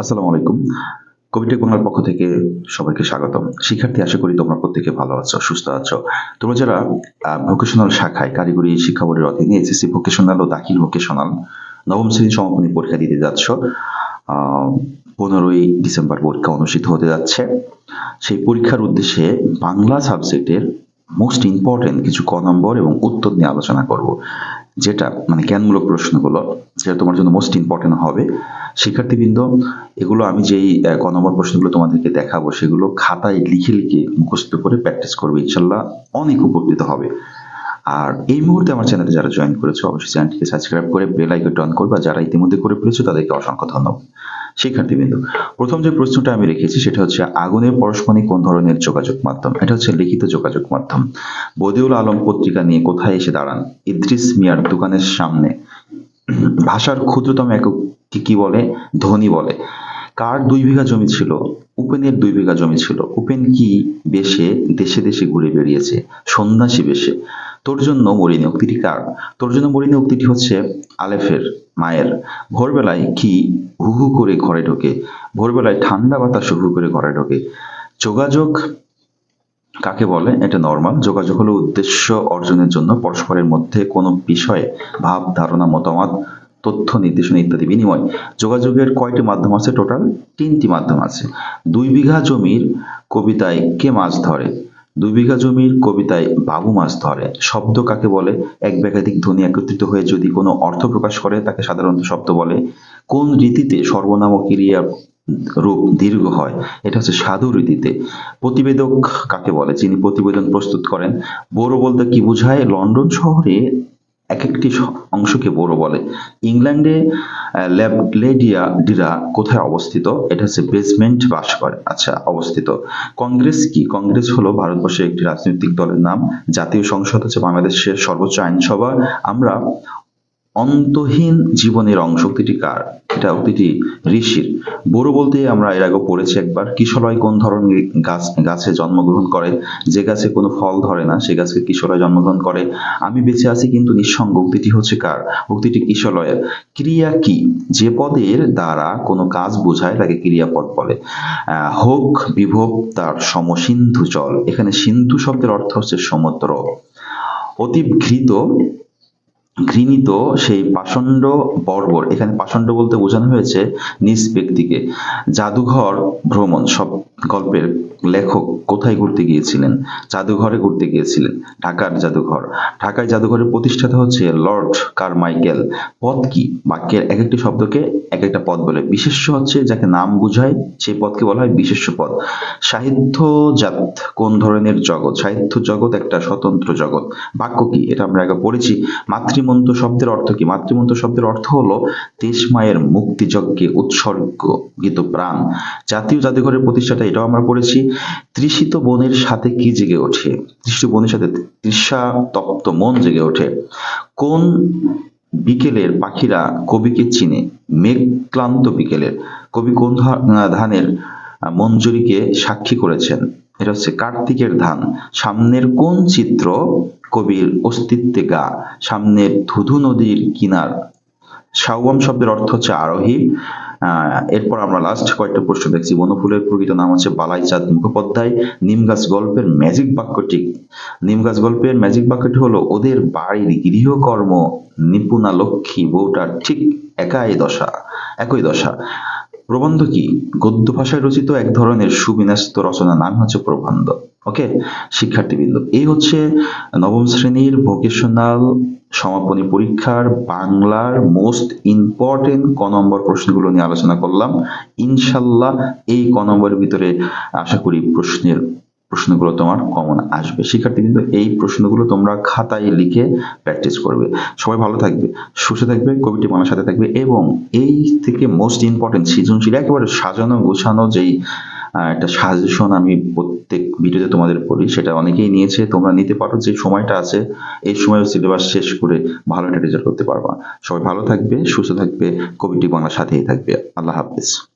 আসসালামু আলাইকুম। কবিটেক বাংলার পক্ষ থেকে সবাইকে স্বাগতম। শিক্ষার্থী, আশা করি তোমরা প্রত্যেকে ভালো আছো, সুস্থ আছো। তোমরা যারা ভোকেশনাল শাখায় কারিগরি শিক্ষা বোর্ডের অধীনে এসএসসি ভোকেশনাল ও দাখিল ভোকেশনাল নবম শ্রেণির সমাপনী পরীক্ষা দিতে যাচ্ছ পনেরোই ডিসেম্বর পরীক্ষা অনুষ্ঠিত হতে যাচ্ছে। সেই পরীক্ষার উদ্দেশ্যে বাংলা সাবজেক্টের মোস্ট ইম্পর্টেন্ট কিছু ক নম্বর এবং উত্তর নিয়ে আলোচনা করব, যেটা মানে জ্ঞানমূলক প্রশ্নগুলো। যেটা তোমার জন্য মোস্ট ইম্পর্টেন্ট হবে। শিক্ষার্থীবৃন্দ, এগুলো আমি যেই ক নম্বর প্রশ্নগুলো তোমাদেরকে দেখাবো, সেগুলো খাতায় লিখে লিখে মুখস্থ করে প্র্যাকটিস করবে, ইনশাল্লাহ অনেক উপকৃত হবে। আর এই মুহূর্তে আমার চ্যানেলে যারা জয়েন করেছ, অবশ্যই চ্যানেলটিকে সাবস্ক্রাইব করে বেল আইকনটি অন করবে যারা ইতিমধ্যে করে ফেলেছো, তাদেরকে অসংখ্য ধন্যবাদ। শিক্ষার্থীবৃন্দ, প্রথম যে প্রশ্নটা আমি রেখেছি, সেটা হচ্ছে আগুনের পরস্পরই কোন ধরনের যোগাযোগ মাধ্যম? এটা হচ্ছে লিখিত যোগাযোগ মাধ্যম। বদিউল আলম পত্রিকা নিয়ে কোথায় এসে দাঁড়ান? ইদ্রিস মিয়ার দোকানের সামনে। ভাষার ক্ষুদ্রতম এককে কি বলে? ধ্বনি বলে। কার দুই বিঘা জমি ছিল? উপেনের দুই বিঘা জমি ছিল। উপেন কি বেশে দেশে দেশে ঘুরে বেরিয়েছে সন্ন্যাসী বেশে। তোর জন্য মরিনি উক্তিটি কার? তোর জন্য মরিনি উক্তিটি হচ্ছে আলেফের, মায়ের। ভোরবেলায় কি হু হু করে ঘরে ঢোকে? ভোরবেলায় ঠান্ডা বাতাস হু করে ঘরে ঢোকে। যোগাযোগ কাকে বলে? এটা নর্মাল যোগাযোগ হলো উদ্দেশ্য অর্জনের জন্য পরস্পরের মধ্যে কোনো বিষয়ে ভাব, ধারণা, মতামত, তথ্য, নির্দেশনা ইত্যাদি বিনিময়। যোগাযোগের কয়টি মাধ্যম আছে টোটাল তিনটি মাধ্যম আছে। দুই বিঘা জমির কবিতায় কে মাছ ধরে? দুই বিঘা জমির কবিতায় বাবু মাছ ধরে। শব্দ কাকে বলে? এক বেকাধিক ধ্বনি একত্রিত হয়ে যদি কোনো অর্থ প্রকাশ করে, তাকে সাধারণত শব্দ বলে। কোন রীতিতে সর্বনাম ক্রিয়া রূপ দীর্ঘ হয়। এটা হচ্ছে সাধু রীতিতে। প্রতিবেদক কাকে বলে? যিনি প্রতিবেদন প্রস্তুত করেন বড় বলতে কি বোঝায়? লন্ডন শহরে এক একটি অংশকে বড় বলে। ইংল্যান্ডে ল্যাবলেডিয়া ডিরা কোথায় অবস্থিত? এটা হচ্ছে বেসমেন্ট বাস করে। আচ্ছা অবস্থিত। কংগ্রেস কি? কংগ্রেস হলো ভারতবর্ষের একটি রাজনৈতিক দলের নাম। জাতীয় সংসদ হচ্ছে বাংলাদেশের সর্বোচ্চ আইনসভা। আমরা অন্তহীন জীবনের অংশ। উক্তিটি কার? এটা উক্তিটি ঋষির। বড় বলতে আমরা এর আগে পড়েছি একবার কিশলয় কোন ধরনের গাছ, গাছে জন্মগ্রহণ করে? যে গাছে কোনো ফল ধরে না, সে গাছকে কিশলয় জন্মগ্রহণ করে। আমি বেঁচে আছি কিন্তু নিঃসঙ্গ। উক্তিটি হচ্ছে কার? উক্তিটি কিশলয়ের ক্রিয়া কি? যে পদের দ্বারা কোনো কাজ বোঝায়, তাকে ক্রিয়াপদ বলে। হোক বিভব তার সমসিন্ধু জল এখানে সিন্ধু শব্দের অর্থ হচ্ছে সমুদ্র। অতি ঘৃত ঘৃণিত সেই পাষণ্ড বর্বর। এখানে পাষণ্ড বলতে বোঝানো হয়েছে নিজ ব্যক্তিকে। জাদুঘর ভ্রমণ, সব গল্পের লেখক কোথায় ঘুরতে গিয়েছিলেন? জাদুঘরে ঘুরতে গিয়েছিলেন, ঢাকার জাদুঘর। ঢাকায় জাদুঘরের প্রতিষ্ঠাতা হচ্ছে লর্ড কারমাইকেল। পদ কি? বাক্যের এক একটি শব্দকে এক একটা পদ বলে। বিশেষ্য হচ্ছে যাকে নাম বোঝায় সেই পদকে বলা হয় বিশেষ্য পদ। সাহিত্যজাত কোন ধরনের জগৎ? সাহিত্য জগৎ একটা স্বতন্ত্র জগৎ। বাক্য কি? এটা আমরা আগে পড়েছি। মাতৃমন্ত শব্দের অর্থ কি? মাতৃমন্ত শব্দের অর্থ হলো দেশ মায়ের মুক্তিযজ্ঞে উৎসর্গিত প্রাণ। জাতীয় জাদুঘরের প্রতিষ্ঠাতা এটাও আমরা পড়েছি। তৃষিত বনের সাথে কি জেগে ওঠে? তৃষিত বনের সাথে তৃষা তপ্ত মন জেগে ওঠে। কোন বিকেলের পাখিরা কবিকে চিনে? মেঘ ক্লান্ত বিকেলের। কবি কোন ধানের মঞ্জুরিকে সাক্ষী করেছেন? এটা হচ্ছে কার্তিকের ধান। সামনের কোন চিত্র কবির অস্তিত্বে গা? সামনের ধুধু নদীর কিনার। সাউয়াম শব্দের অর্থ হচ্ছে আরোহী। এরপর আমরা লাস্ট কয়েকটা প্রশ্ন দেখছি। বনফুলের প্রকৃত নাম হচ্ছে বালাইচাঁদ মুখোপাধ্যায়। নিম গাছ গল্পের ম্যাজিক বাক্যটি নিম গাছ গল্পের ম্যাজিক বাক্যটি হলো, ওদের বাড়ির গৃহকর্ম নিপুণা লক্ষ্মী বউটার ঠিক একাই দশা, একই দশা। প্রবন্ধ কি? গদ্য ভাষায় রচিত এক ধরনের সুবিন্যস্ত রচনা নাম হচ্ছে প্রবন্ধ। ওকে? শিক্ষার্থীবৃন্দ, এই হচ্ছে নবম শ্রেণির ভোকেশনাল সমাপনী পরীক্ষার বাংলার মোস্ট ইম্পর্টেন্ট ক নম্বর প্রশ্নগুলো নিয়ে আলোচনা করলাম। ইনশাল্লাহ এই ক নম্বরের ভিতরে আশা করি প্রশ্নের প্রশ্নগুলো তোমার কমন আসবে। শিক্ষার্থী কিন্তু এই প্রশ্নগুলো তোমরা খাতায় লিখে প্র্যাকটিস করবে। সবাই ভালো থাকবে, সুস্থ থাকবে, কবিটি মনের সাথে থাকবে এবং এই থেকে মোস্ট ইম্পর্টেন্ট সৃজনশীল, একেবারে সাজানো, গোছানো যেই একটা সাজেশন আমি প্রত্যেক ভিডিওতে তোমাদের পড়ি, সেটা অনেকেই নিয়েছে। তোমরা নিতে পারো, যে সময়টা আছে, এই সময় সিলেবাস শেষ করে ভালো একটা রেজাল্ট করতে পারবা। সবাই ভালো থাকবে, সুস্থ থাকবে, কবিটি বাংলার সাথেই থাকবে। আল্লাহ হাফিজ।